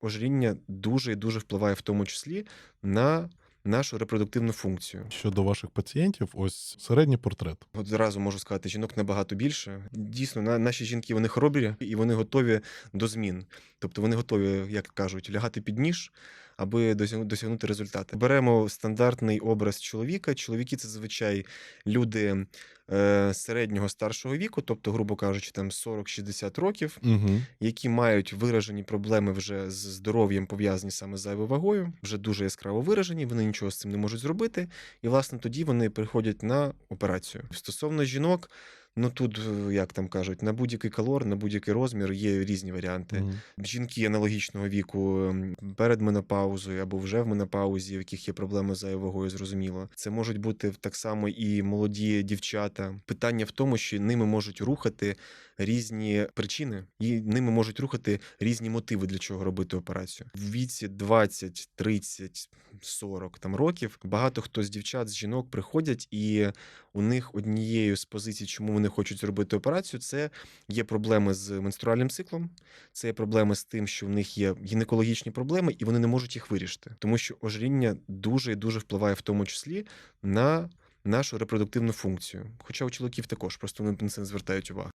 ожиріння дуже і дуже впливає в тому числі на нашу репродуктивну функцію. Щодо ваших пацієнтів, ось середній портрет. От зразу можу сказати, жінок набагато більше. Дійсно, на- наші жінки вони хоробрі і вони готові до змін. Тобто вони готові, як кажуть, лягати під ніж, аби досягнути результати. Беремо стандартний образ чоловіка. Чоловіки це зазвичай люди е, середнього старшого віку, тобто, грубо кажучи, там 40-60 років, Угу. які мають виражені проблеми вже з здоров'ям, пов'язані саме з зайвою вагою, вже дуже яскраво виражені, вони нічого з цим не можуть зробити. І, власне, тоді вони приходять на операцію. Стосовно жінок, ну тут, е, як там кажуть, на будь-який калор, на будь-який розмір є різні варіанти. Жінки аналогічного віку перед менопаузою або вже в менопаузі, в яких є проблеми з зайвою вагою, зрозуміло. Це можуть бути так само і молоді дівчата. Питання в тому, що ними можуть рухати різні причини, і ними можуть рухати різні мотиви, для чого робити операцію. В віці 20, 30, 40 там років багато хто з дівчат, з жінок приходять, і у них однією з позицій, чому вони хочуть зробити операцію, це є проблеми з менструальним циклом, це є проблеми з тим, що в них є гінекологічні проблеми, і вони не можуть їх вирішити, тому що ожиріння дуже і дуже впливає в тому числі на нашу репродуктивну функцію. Хоча у чоловіків також просто вони на це не звертають увагу.